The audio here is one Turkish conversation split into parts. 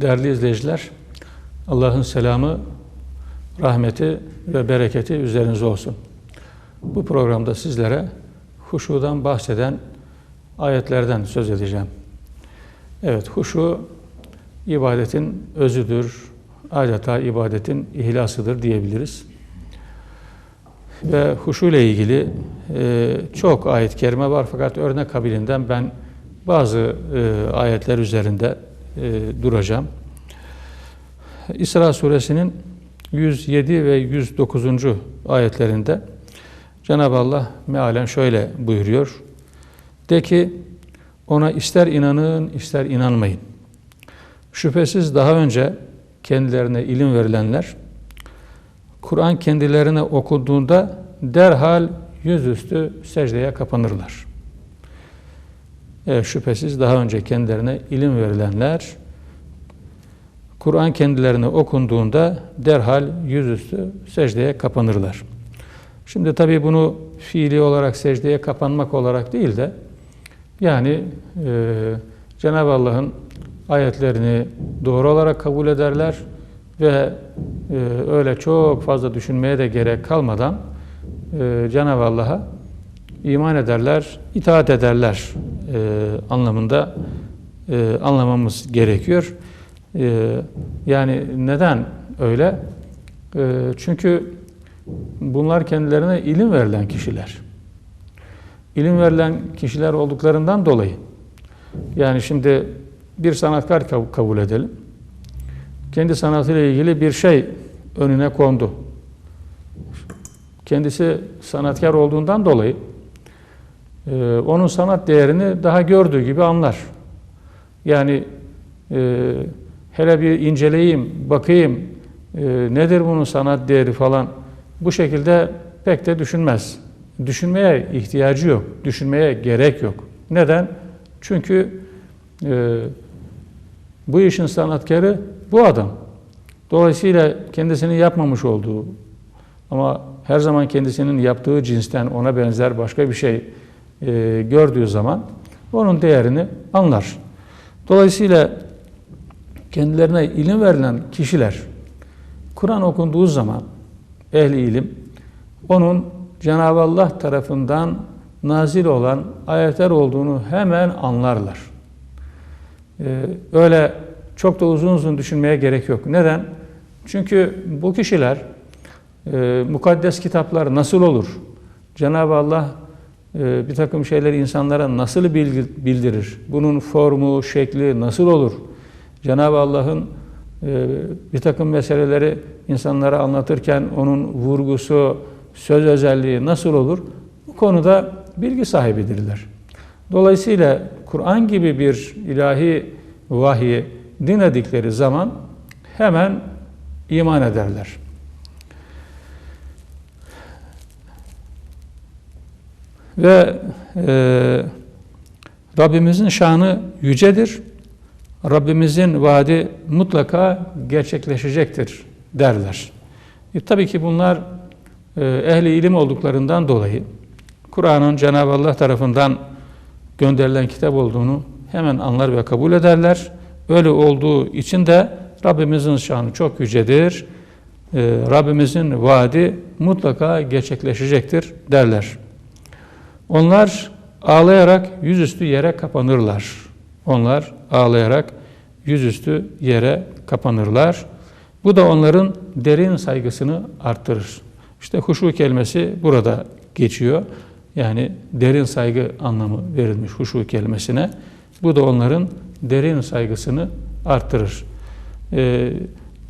Değerli izleyiciler, Allah'ın selamı, rahmeti ve bereketi üzerinize olsun. Bu programda sizlere huşudan bahseden ayetlerden söz edeceğim. Evet, huşu ibadetin özüdür, adeta ibadetin ihlasıdır diyebiliriz. Ve huşu ile ilgili e, çok ayet-i kerime var fakat örnek kabilinden ben bazı e, ayetler üzerinde e, duracağım. İsra suresinin 107 ve 109. ayetlerinde Cenab-ı Allah mealen şöyle buyuruyor. De ki ona ister inanın ister inanmayın. Şüphesiz daha önce kendilerine ilim verilenler Kur'an kendilerine okunduğunda derhal yüzüstü secdeye kapanırlar. Evet, şüphesiz daha önce kendilerine ilim verilenler Kur'an kendilerine okunduğunda derhal yüzüstü secdeye kapanırlar. Şimdi tabi bunu fiili olarak secdeye kapanmak olarak değil de yani e, Cenab-ı Allah'ın ayetlerini doğru olarak kabul ederler ve e, öyle çok fazla düşünmeye de gerek kalmadan e, Cenab-ı Allah'a iman ederler, itaat ederler e, anlamında e, anlamamız gerekiyor. E, yani neden öyle? E, çünkü bunlar kendilerine ilim verilen kişiler. İlim verilen kişiler olduklarından dolayı yani şimdi bir sanatkar kabul edelim. Kendi sanatıyla ilgili bir şey önüne kondu. Kendisi sanatkar olduğundan dolayı e, onun sanat değerini daha gördüğü gibi anlar. Yani e, hele bir inceleyeyim, bakayım e, nedir bunun sanat değeri falan bu şekilde pek de düşünmez. Düşünmeye ihtiyacı yok, düşünmeye gerek yok. Neden? Çünkü e, bu işin sanatkarı bu adam. Dolayısıyla kendisinin yapmamış olduğu ama her zaman kendisinin yaptığı cinsten ona benzer başka bir şey e, gördüğü zaman onun değerini anlar. Dolayısıyla kendilerine ilim verilen kişiler Kur'an okunduğu zaman ehli ilim onun Cenab-ı Allah tarafından nazil olan ayetler olduğunu hemen anlarlar. Ee, öyle çok da uzun uzun düşünmeye gerek yok. Neden? Çünkü bu kişiler e, mukaddes kitaplar nasıl olur? Cenab-ı Allah bir takım şeyleri insanlara nasıl bildirir? Bunun formu, şekli nasıl olur? Cenab-ı Allah'ın e, bir takım meseleleri insanlara anlatırken onun vurgusu, söz özelliği nasıl olur? Bu konuda bilgi sahibidirler. Dolayısıyla Kur'an gibi bir ilahi vahyi dinledikleri zaman hemen iman ederler. Ve e, Rabbimizin şanı yücedir. Rabbimizin vaadi mutlaka gerçekleşecektir derler. E, tabii ki bunlar e, ehli ilim olduklarından dolayı Kur'an'ın Cenab-ı Allah tarafından gönderilen kitap olduğunu hemen anlar ve kabul ederler. Öyle olduğu için de Rabbimizin şanı çok yücedir. E, Rabbimizin vaadi mutlaka gerçekleşecektir derler. Onlar ağlayarak yüzüstü yere kapanırlar. Onlar ağlayarak yüzüstü yere kapanırlar. Bu da onların derin saygısını arttırır. İşte huşu kelimesi burada geçiyor. Yani derin saygı anlamı verilmiş huşu kelimesine. Bu da onların derin saygısını arttırır. Ee,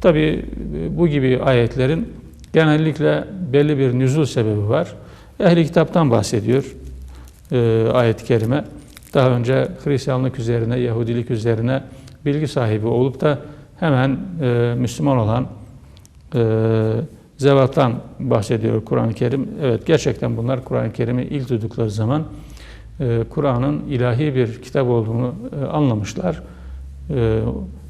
Tabi bu gibi ayetlerin genellikle belli bir nüzul sebebi var. Ehli kitaptan bahsediyor e, ayet-i kerime. Daha önce Hristiyanlık üzerine, Yahudilik üzerine bilgi sahibi olup da hemen e, Müslüman olan e, zevattan bahsediyor Kur'an-ı Kerim. Evet gerçekten bunlar Kur'an-ı Kerim'i ilk duydukları zaman e, Kur'an'ın ilahi bir kitap olduğunu e, anlamışlar. E,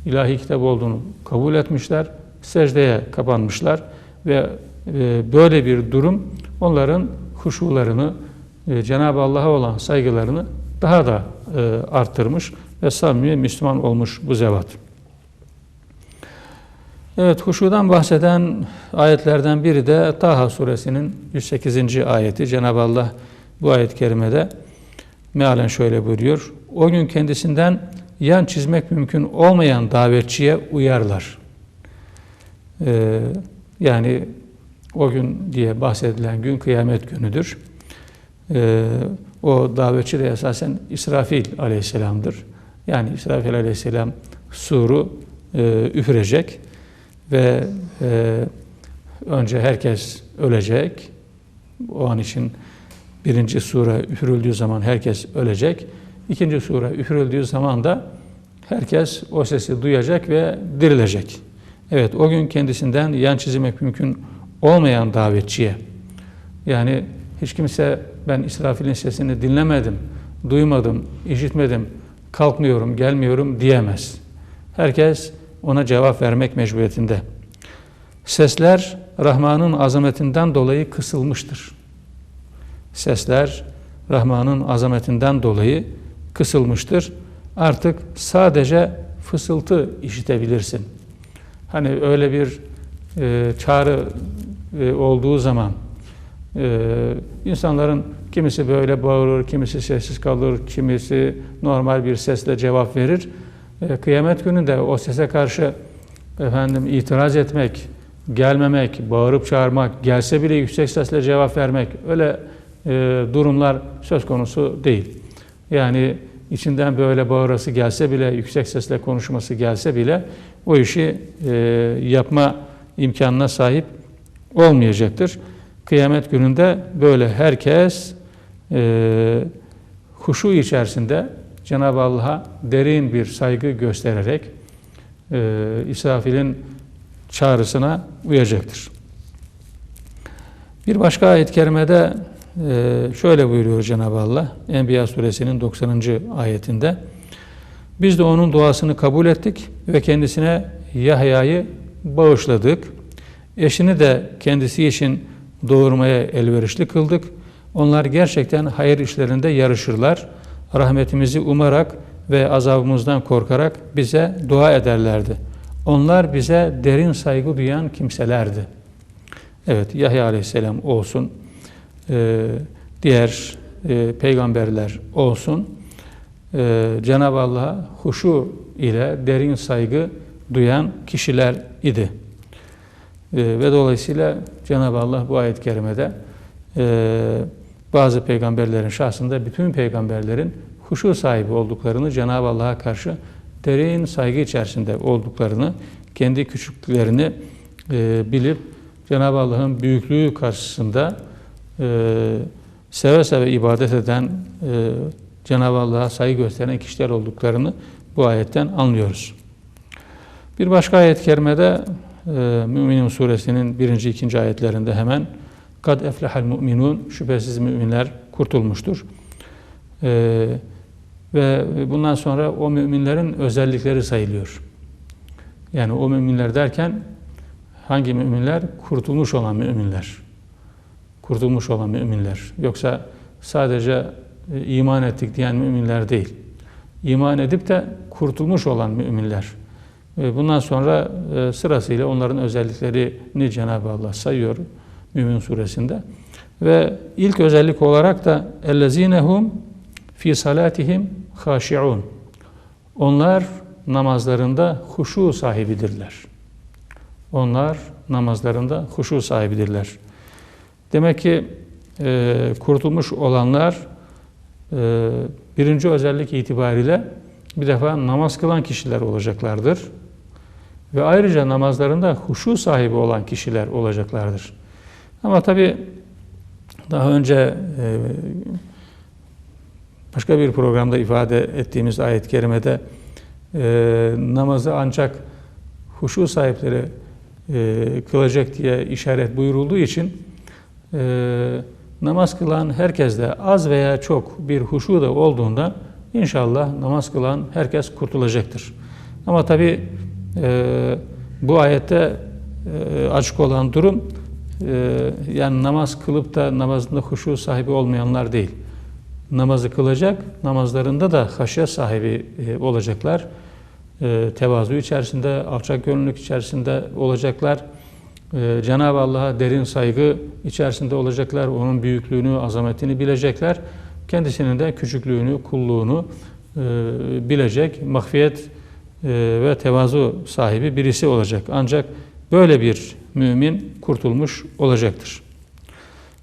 ilahi kitap olduğunu kabul etmişler. Secdeye kapanmışlar ve e, böyle bir durum onların huşularını, e, Cenab-ı Allah'a olan saygılarını daha da e, arttırmış ve samimi Müslüman olmuş bu zevat. Evet, huşudan bahseden ayetlerden biri de Taha suresinin 108. ayeti. Cenab-ı Allah bu ayet-i kerimede mealen şöyle buyuruyor. O gün kendisinden yan çizmek mümkün olmayan davetçiye uyarlar. Ee, yani o gün diye bahsedilen gün kıyamet günüdür. Ee, o davetçi de esasen İsrafil aleyhisselamdır. Yani İsrafil aleyhisselam suru e, üfürecek ve e, önce herkes ölecek. O an için birinci sure üfürüldüğü zaman herkes ölecek. İkinci sure üfürüldüğü zaman da herkes o sesi duyacak ve dirilecek. Evet o gün kendisinden yan çizmek mümkün olmayan davetçiye yani hiç kimse ben İsrafil'in sesini dinlemedim, duymadım, işitmedim, kalkmıyorum, gelmiyorum diyemez. Herkes ona cevap vermek mecburiyetinde. Sesler Rahman'ın azametinden dolayı kısılmıştır. Sesler Rahman'ın azametinden dolayı kısılmıştır. Artık sadece fısıltı işitebilirsin. Hani öyle bir e, çağrı e, olduğu zaman e, insanların kimisi böyle bağırır, kimisi sessiz kalır, kimisi normal bir sesle cevap verir. E, kıyamet gününde o sese karşı efendim itiraz etmek, gelmemek, bağırıp çağırmak, gelse bile yüksek sesle cevap vermek öyle e, durumlar söz konusu değil. Yani içinden böyle bağırası gelse bile, yüksek sesle konuşması gelse bile o işi e, yapma imkanına sahip olmayacaktır. Kıyamet gününde böyle herkes e, huşu içerisinde Cenab-ı Allah'a derin bir saygı göstererek e, İsrafil'in çağrısına uyacaktır. Bir başka ayet-i kerimede e, şöyle buyuruyor Cenab-ı Allah Enbiya suresinin 90. ayetinde biz de onun duasını kabul ettik ve kendisine Yahya'yı bağışladık. Eşini de kendisi için doğurmaya elverişli kıldık. Onlar gerçekten hayır işlerinde yarışırlar. Rahmetimizi umarak ve azabımızdan korkarak bize dua ederlerdi. Onlar bize derin saygı duyan kimselerdi. Evet Yahya aleyhisselam olsun, e, diğer e, peygamberler olsun, e, Cenab-ı Allah'a huşu ile derin saygı duyan kişiler idi. Ve dolayısıyla Cenab-ı Allah bu ayet-i kerimede bazı peygamberlerin şahsında bütün peygamberlerin huşu sahibi olduklarını, Cenab-ı Allah'a karşı derin saygı içerisinde olduklarını, kendi küçüklüklerini e, bilip Cenab-ı Allah'ın büyüklüğü karşısında e, seve seve ibadet eden, e, Cenab-ı Allah'a saygı gösteren kişiler olduklarını bu ayetten anlıyoruz. Bir başka ayet-i kerimede e, Müminun suresinin birinci, ikinci ayetlerinde hemen kad eflehal mu'minun şüphesiz müminler kurtulmuştur. E, ve bundan sonra o müminlerin özellikleri sayılıyor. Yani o müminler derken hangi müminler? Kurtulmuş olan müminler. Kurtulmuş olan müminler. Yoksa sadece e, iman ettik diyen müminler değil. İman edip de kurtulmuş olan müminler. Bundan sonra e, sırasıyla onların özelliklerini Cenab-ı Allah sayıyor Mümin suresinde. Ve ilk özellik olarak da ellezinehum fi salatihim haşiun. Onlar namazlarında huşu sahibidirler. Onlar namazlarında huşu sahibidirler. Demek ki e, kurtulmuş olanlar e, birinci özellik itibariyle bir defa namaz kılan kişiler olacaklardır. Ve ayrıca namazlarında huşu sahibi olan kişiler olacaklardır. Ama tabi daha önce e, başka bir programda ifade ettiğimiz ayet-i kerimede e, namazı ancak huşu sahipleri e, kılacak diye işaret buyurulduğu için namaz kılan herkes de az veya çok bir huşu da olduğunda inşallah namaz kılan herkes kurtulacaktır. Ama tabi e, bu ayette e, açık olan durum e, yani namaz kılıp da namazında huşu sahibi olmayanlar değil namazı kılacak, namazlarında da haşye sahibi e, olacaklar. e, tevazu içerisinde, alçak gönüllülük içerisinde olacaklar. E, Cenab-ı Allah'a derin saygı içerisinde olacaklar. Onun büyüklüğünü, azametini bilecekler. Kendisinin de küçüklüğünü, kulluğunu e, bilecek, mahfiyet ve tevazu sahibi birisi olacak. Ancak böyle bir mümin kurtulmuş olacaktır.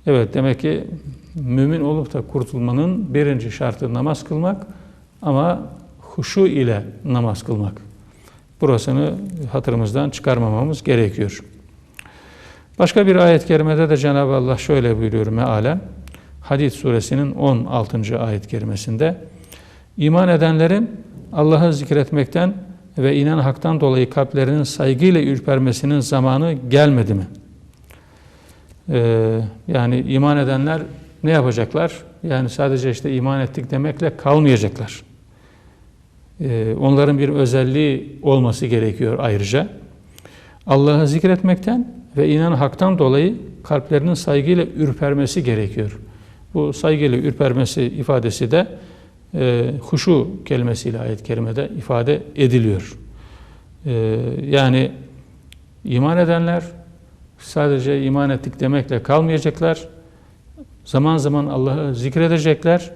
Evet demek ki mümin olup da kurtulmanın birinci şartı namaz kılmak ama huşu ile namaz kılmak. Burasını hatırımızdan çıkarmamamız gerekiyor. Başka bir ayet-i kerimede de Cenab-ı Allah şöyle buyuruyor mealen. Hadid suresinin 16. ayet-i kerimesinde İman edenlerin Allah'ı zikretmekten ve inen haktan dolayı kalplerinin saygıyla ürpermesinin zamanı gelmedi mi? Ee, yani iman edenler ne yapacaklar? Yani sadece işte iman ettik demekle kalmayacaklar. Ee, onların bir özelliği olması gerekiyor ayrıca. Allah'ı zikretmekten ve inen haktan dolayı kalplerinin saygıyla ürpermesi gerekiyor. Bu saygıyla ürpermesi ifadesi de e, huşu kelimesiyle ayet-i kerimede ifade ediliyor. E, yani iman edenler sadece iman ettik demekle kalmayacaklar. Zaman zaman Allah'ı zikredecekler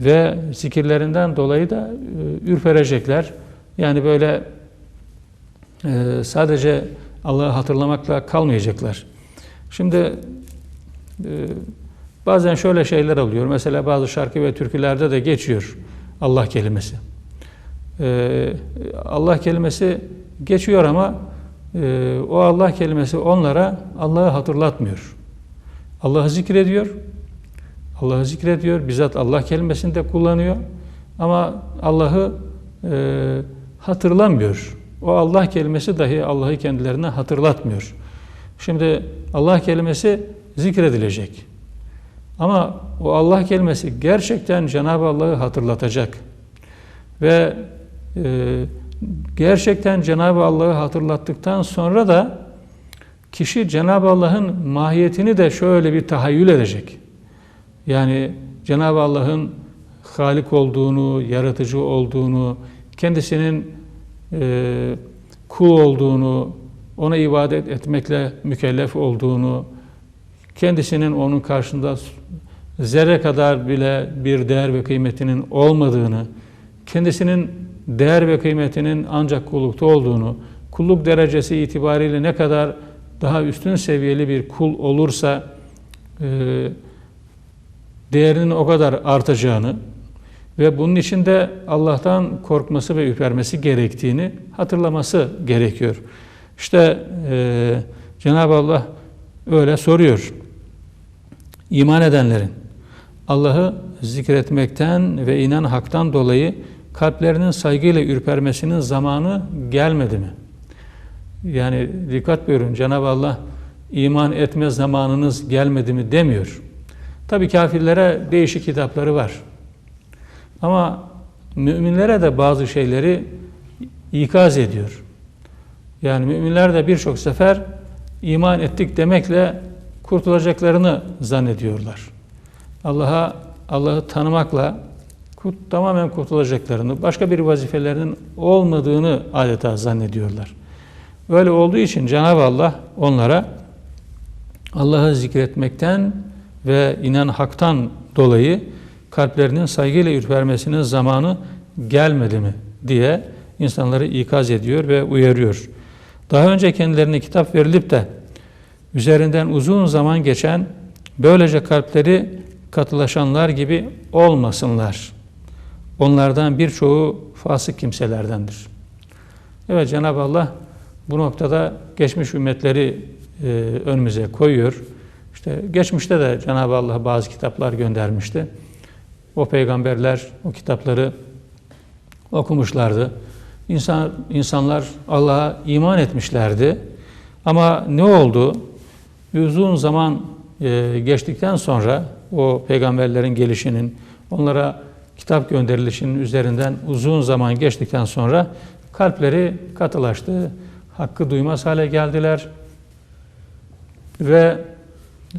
ve zikirlerinden dolayı da e, ürperecekler. Yani böyle e, sadece Allah'ı hatırlamakla kalmayacaklar. Şimdi e, bazen şöyle şeyler oluyor. Mesela bazı şarkı ve türkülerde de geçiyor Allah kelimesi. E, Allah kelimesi geçiyor ama e, o Allah kelimesi onlara Allah'ı hatırlatmıyor. Allah'ı zikrediyor. Allah'ı zikrediyor. Bizzat Allah kelimesini de kullanıyor. Ama Allah'ı e, hatırlamıyor. O Allah kelimesi dahi Allah'ı kendilerine hatırlatmıyor. Şimdi Allah kelimesi zikredilecek. Ama o Allah kelimesi gerçekten Cenab-ı Allah'ı hatırlatacak. Ve e, gerçekten Cenab-ı Allah'ı hatırlattıktan sonra da kişi Cenab-ı Allah'ın mahiyetini de şöyle bir tahayyül edecek. Yani Cenab-ı Allah'ın Halik olduğunu, yaratıcı olduğunu, kendisinin e, kul olduğunu, ona ibadet etmekle mükellef olduğunu, kendisinin onun karşında zerre kadar bile bir değer ve kıymetinin olmadığını, kendisinin değer ve kıymetinin ancak kullukta olduğunu, kulluk derecesi itibariyle ne kadar daha üstün seviyeli bir kul olursa e, değerinin o kadar artacağını ve bunun için de Allah'tan korkması ve ürpermesi gerektiğini hatırlaması gerekiyor. İşte e, Cenab-ı Allah öyle soruyor. İman edenlerin Allah'ı zikretmekten ve inen haktan dolayı kalplerinin saygıyla ürpermesinin zamanı gelmedi mi? Yani dikkat buyurun Cenab-ı Allah iman etme zamanınız gelmedi mi demiyor. Tabi kafirlere değişik kitapları var. Ama müminlere de bazı şeyleri ikaz ediyor. Yani müminler de birçok sefer iman ettik demekle kurtulacaklarını zannediyorlar. Allah'a Allah'ı tanımakla tamamen kurtulacaklarını, başka bir vazifelerinin olmadığını adeta zannediyorlar. Böyle olduğu için Cenab-ı Allah onlara Allah'ı zikretmekten ve inen haktan dolayı kalplerinin saygıyla ürpermesinin zamanı gelmedi mi diye insanları ikaz ediyor ve uyarıyor. Daha önce kendilerine kitap verilip de üzerinden uzun zaman geçen böylece kalpleri katılaşanlar gibi olmasınlar. Onlardan birçoğu fasık kimselerdendir. Evet Cenab-ı Allah bu noktada geçmiş ümmetleri e, önümüze koyuyor. İşte geçmişte de Cenab-ı Allah bazı kitaplar göndermişti. O peygamberler o kitapları okumuşlardı. İnsan, insanlar Allah'a iman etmişlerdi. Ama ne oldu? Uzun zaman e, geçtikten sonra o peygamberlerin gelişinin, onlara kitap gönderilişinin üzerinden uzun zaman geçtikten sonra kalpleri katılaştı. Hakkı duymaz hale geldiler. Ve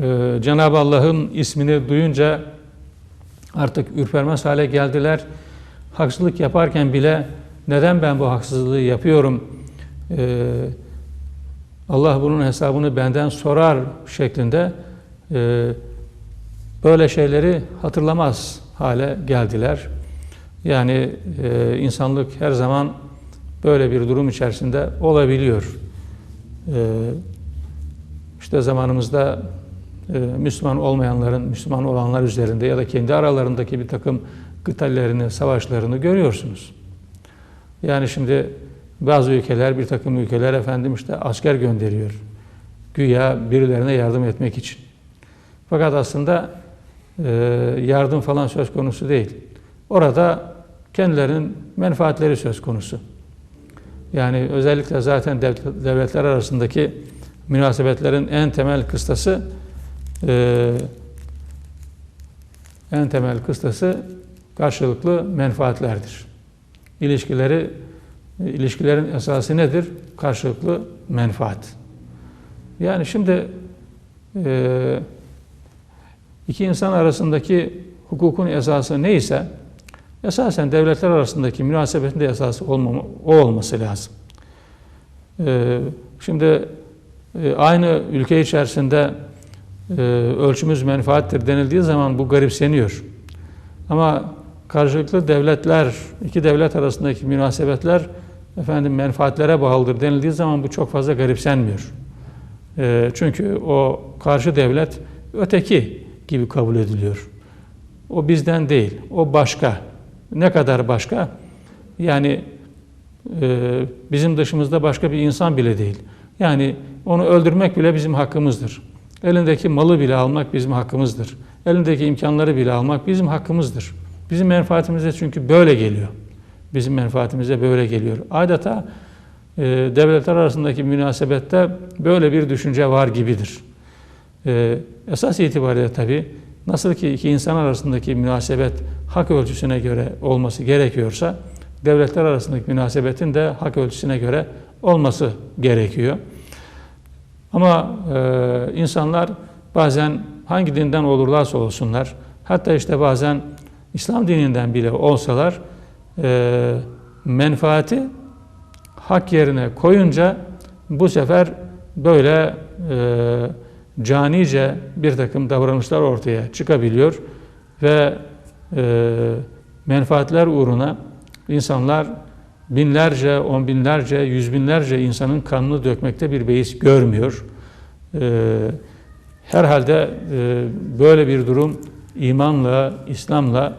e, Cenab-ı Allah'ın ismini duyunca artık ürpermez hale geldiler. Haksızlık yaparken bile neden ben bu haksızlığı yapıyorum? Ee, Allah bunun hesabını benden sorar şeklinde e, böyle şeyleri hatırlamaz hale geldiler. Yani e, insanlık her zaman böyle bir durum içerisinde olabiliyor. E, işte zamanımızda e, Müslüman olmayanların Müslüman olanlar üzerinde ya da kendi aralarındaki bir takım kıtallerini, savaşlarını görüyorsunuz. Yani şimdi bazı ülkeler, bir takım ülkeler efendim işte asker gönderiyor. Güya birilerine yardım etmek için. Fakat aslında e, yardım falan söz konusu değil. Orada kendilerinin menfaatleri söz konusu. Yani özellikle zaten devletler arasındaki münasebetlerin en temel kıstası e, en temel kıstası karşılıklı menfaatlerdir. İlişkileri ilişkilerin esası nedir? Karşılıklı menfaat. Yani şimdi e, iki insan arasındaki hukukun esası neyse esasen devletler arasındaki münasebetin de esası olmama, o olması lazım. E, şimdi e, aynı ülke içerisinde e, ölçümüz menfaattir denildiği zaman bu garipseniyor. Ama karşılıklı devletler, iki devlet arasındaki münasebetler efendim menfaatlere bağlıdır denildiği zaman bu çok fazla garipsenmiyor. E, çünkü o karşı devlet öteki gibi kabul ediliyor. O bizden değil, o başka. Ne kadar başka? Yani e, bizim dışımızda başka bir insan bile değil. Yani onu öldürmek bile bizim hakkımızdır. Elindeki malı bile almak bizim hakkımızdır. Elindeki imkanları bile almak bizim hakkımızdır. Bizim menfaatimize çünkü böyle geliyor. Bizim menfaatimize böyle geliyor. Adeta e, devletler arasındaki münasebette böyle bir düşünce var gibidir. E, esas itibariyle tabi nasıl ki iki insan arasındaki münasebet hak ölçüsüne göre olması gerekiyorsa devletler arasındaki münasebetin de hak ölçüsüne göre olması gerekiyor. Ama e, insanlar bazen hangi dinden olurlarsa olsunlar, hatta işte bazen İslam dininden bile olsalar, e, menfaati hak yerine koyunca bu sefer böyle e, canice bir takım davranışlar ortaya çıkabiliyor ve e, menfaatler uğruna insanlar binlerce, on binlerce, yüz binlerce insanın kanını dökmekte bir beis görmüyor. Ee, herhalde e, böyle bir durum imanla, İslam'la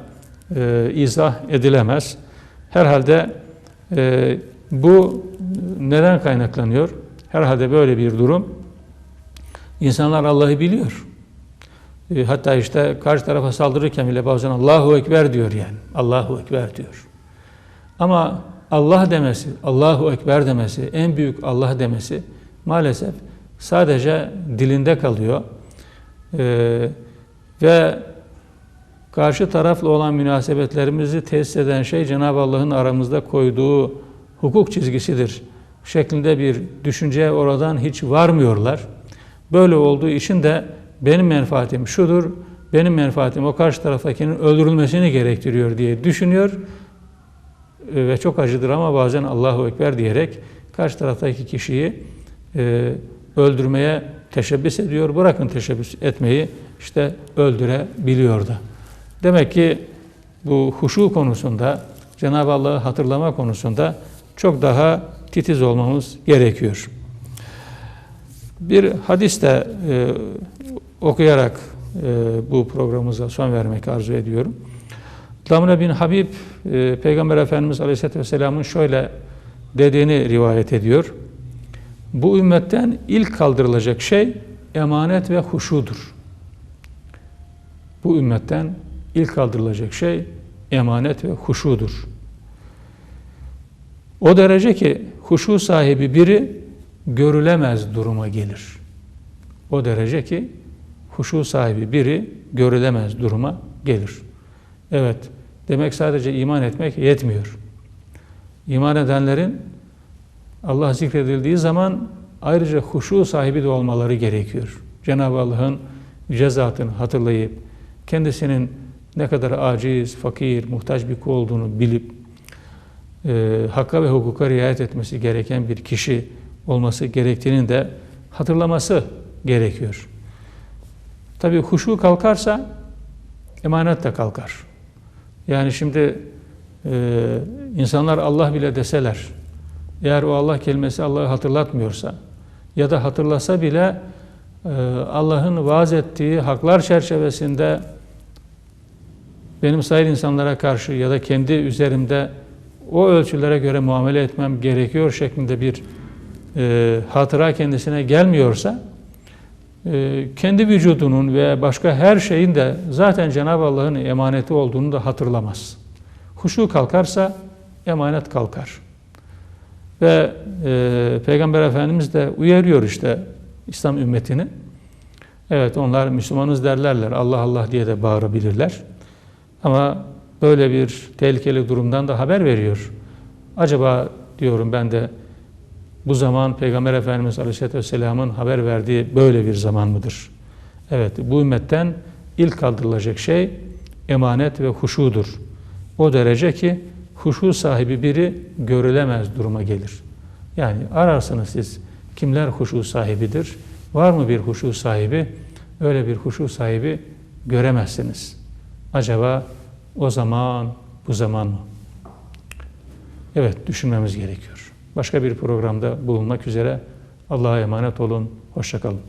e, izah edilemez. Herhalde e, bu neden kaynaklanıyor? Herhalde böyle bir durum. İnsanlar Allah'ı biliyor. E, hatta işte karşı tarafa saldırırken bile bazen Allahu Ekber diyor yani. Allahu Ekber diyor. Ama Allah demesi, Allahu Ekber demesi, en büyük Allah demesi maalesef sadece dilinde kalıyor. Ee, ve karşı tarafla olan münasebetlerimizi tesis eden şey Cenab-ı Allah'ın aramızda koyduğu hukuk çizgisidir şeklinde bir düşünceye oradan hiç varmıyorlar. Böyle olduğu için de benim menfaatim şudur, benim menfaatim o karşı taraftakinin öldürülmesini gerektiriyor diye düşünüyor e, ve çok acıdır ama bazen Allahu Ekber diyerek karşı taraftaki kişiyi e, öldürmeye teşebbüs ediyor. Bırakın teşebbüs etmeyi işte öldürebiliyor da. Demek ki bu huşu konusunda Cenab-ı Allah'ı hatırlama konusunda çok daha titiz olmamız gerekiyor. Bir hadis de e, okuyarak e, bu programımıza son vermek arzu ediyorum. Damre bin Habib e, Peygamber Efendimiz Aleyhisselatü Vesselam'ın şöyle dediğini rivayet ediyor. Bu ümmetten ilk kaldırılacak şey emanet ve huşudur. Bu ümmetten ilk kaldırılacak şey emanet ve huşudur. O derece ki huşu sahibi biri görülemez duruma gelir. O derece ki huşu sahibi biri görülemez duruma gelir. Evet, demek sadece iman etmek yetmiyor. İman edenlerin Allah zikredildiği zaman ayrıca huşu sahibi de olmaları gerekiyor. Cenab-ı Allah'ın cezatını hatırlayıp kendisinin ne kadar aciz, fakir, muhtaç bir kul olduğunu bilip e, hakka ve hukuka riayet etmesi gereken bir kişi olması gerektiğini de hatırlaması gerekiyor. Tabii huşu kalkarsa emanet de kalkar. Yani şimdi e, insanlar Allah bile deseler, eğer o Allah kelimesi Allah'ı hatırlatmıyorsa ya da hatırlasa bile e, Allah'ın vaaz ettiği haklar çerçevesinde benim sayın insanlara karşı ya da kendi üzerimde o ölçülere göre muamele etmem gerekiyor şeklinde bir e, hatıra kendisine gelmiyorsa e, kendi vücudunun ve başka her şeyin de zaten Cenab-ı Allah'ın emaneti olduğunu da hatırlamaz. Huşu kalkarsa emanet kalkar. Ve e, Peygamber Efendimiz de uyarıyor işte İslam ümmetini. Evet onlar Müslümanız derlerler. Allah Allah diye de bağırabilirler. Ama böyle bir tehlikeli durumdan da haber veriyor. Acaba diyorum ben de bu zaman Peygamber Efendimiz Aleyhisselatü Vesselam'ın haber verdiği böyle bir zaman mıdır? Evet bu ümmetten ilk kaldırılacak şey emanet ve huşudur. O derece ki huşu sahibi biri görülemez duruma gelir. Yani ararsınız siz kimler huşu sahibidir? Var mı bir huşu sahibi? Öyle bir huşu sahibi göremezsiniz. Acaba o zaman bu zaman mı? Evet düşünmemiz gerekiyor. Başka bir programda bulunmak üzere Allah'a emanet olun. Hoşçakalın.